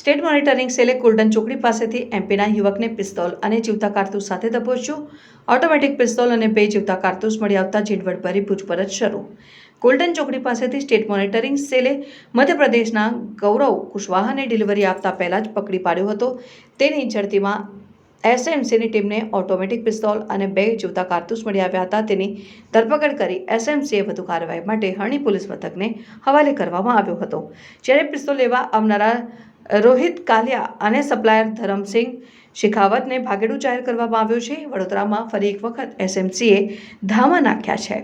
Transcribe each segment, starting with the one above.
State monitoring સેલે golden ચોકડી પાસેથી એમપીના યુવકને પિસ્તોલ અને જીવતા કારતૂસ સાથે દબોચ્યો ઓટોમેટિક પિસ્તોલ અને બે જીવતા કારતૂસ મળી આવતા ઝીણવટભરી પૂછપરછ શરૂ. ગોલ્ડન ચોકડી પાસેથી સ્ટેટ મોનિટરિંગ સેલે મધ્યપ્રદેશના ગૌરવ કુશવાહાને ડિલિવરી આપતા પહેલાં જ પકડી પાડ્યો હતો. તેની ઝડતીમાં એસએમસીની ટીમને ઓટોમેટિક પિસ્તોલ અને બે જીવતા કારતૂસ મળી આવ્યા હતા. તેની ધરપકડ કરી એસએમસીએ વધુ કાર્યવાહી માટે હરણી પોલીસ મથકને હવાલે કરવામાં આવ્યો હતો. જ્યારે પિસ્તોલ લેવા આવનારા રોહિત કાલિયા અને સપ્લાયર ધરમસિંહ શેખાવતને ભાગેડું જાહેર કરવામાં આવ્યું છે. વડોદરામાં ફરી એક વખત એસએમસીએ ધામા નાખ્યા છે.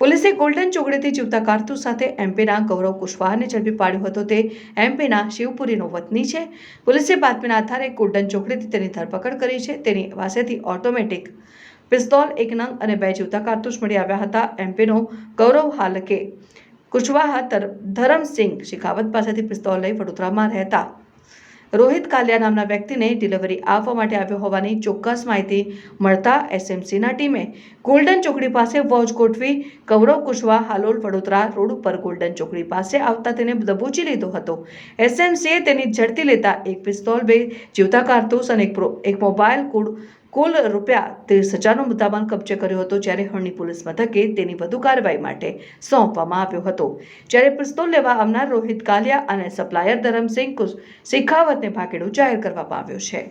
પોલીસે ગોલ્ડન ચોકડીથી જીવતા કારતૂસ સાથે એમપીના ગૌરવ કુશવાહને ઝડપી પાડ્યો હતો. તે એમપીના શિવપુરીનો વતની છે. પોલીસે બાતમીના આધારે ગોલ્ડન ચોકડીથી તેની ધરપકડ કરી છે. તેની પાસેથી ઓટોમેટિક પિસ્તોલ, એક નંગ અને બે જીવતા કારતૂસ મળી આવ્યા હતા. એમપીનો ગૌરવ હાલકે કુશવાહા ધર- ધરમસિંહ શેખાવત પાસેથી પિસ્તોલ લઈ વડોદરામાં રહેતા. રોહિત કાલિયા નામના વ્યક્તિને ડિલિવરી આપવા માટે આવ્યો હોવાની ચોક્કસ માહિતી મળતા એસએમસીના ટીમે ગોલ્ડન ચોકડી પાસે વોચ ગોઠવી કૌરવ કુશવા હાલોલ વડોદરા રોડ ઉપર ગોલ્ડન ચોકડી પાસે આવતા તેને દબોચી લીધો હતો. એસએમસીએ તેની ઝડપી લેતા એક પિસ્તોલ બે, જીવતા કારતૂસ અને એક મોબાઈલ કુલ કુલ રૂપિયા ત્રીસ હજારનો મુદ્દામાલ કબજે કર્યો હતો જ્યારે હળની પોલીસ મથકે તેની વધુ કાર્યવાહી માટે સોંપવામાં આવ્યો હતો. જ્યારે પિસ્તોલ લેવા આવનાર રોહિત કાલિયા અને સપ્લાયર ધરમસિંહ શેખાવતને ભાગેડું જાહેર કરવામાં આવ્યો છે.